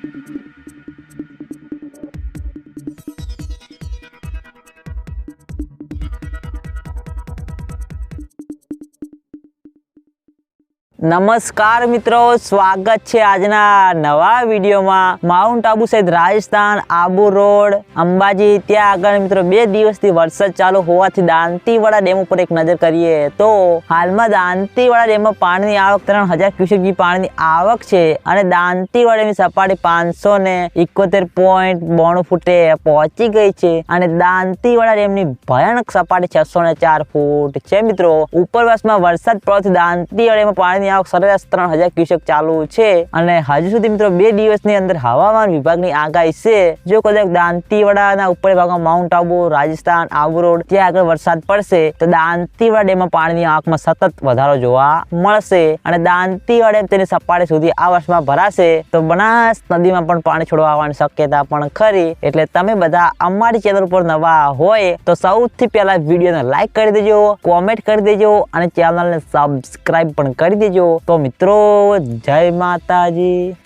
Thank you. નમસ્કાર મિત્રો, સ્વાગત છે આજના નવા વિડીયોમાં. માઉન્ટ આબુ સહિત રાજસ્થાન, આબુ રોડ, અંબાજી ત્યાં આગળ મિત્રો બે દિવસથી વરસાદ ચાલુ હોવાથી દાંતીવાડા ડેમ ઉપર એક નજર કરીએ તો હાલમાં દાંતીવાડા ડેમમાં પાણીની આવક ત્રણ હજાર ક્યુસેક પાણીની આવક છે અને દાંતીવાડા ડેમની સપાટી પાંચસો ને ઇકોતેર પોઈન્ટ બોણું ફૂટે પહોંચી ગઈ છે અને દાંતીવાડા ડેમની ભયાનક સપાટી છસો ને ચાર ફૂટ છે મિત્રો. ઉપરવાસમાં વરસાદ પડવાથી દાંતીવાડામાં ડેમમાં પાણીની આવક સરેરાશ ત્રણ હજાર ક્યુસેક ચાલુ છે. અને હજુ સુધી મિત્રો બે દિવસની અંદર હવામાન વિભાગની આગાહી છે. જો કદાચ દાંતીવાડાના ઉપર ભાગમાં માઉન્ટ આબુ, રાજસ્થાન, આબુ રોડ ત્યાં આગળ વરસાદ પડશે, તો દાંતીવાડા ડેમમાં પાણીની આવકમાં સતત વધારો જોવા મળશે. અને દાંતીવાડા તેની સપાટી સુધી આ વર્ષમાં ભરાશે, તો બનાસ નદીમાં પણ પાણી છોડવા આવવાની શક્યતા પણ ખરી. એટલે તમે બધા અમારી ચેનલ ઉપર નવા હોય, તો સૌથી પહેલા વિડીયોને લાઈક કરી દેજો, કોમેન્ટ કરી દેજો, અને ચેનલને સબસ્ક્રાઇબ પણ કરી દેજો. તો મિત્રો જય માતાજી.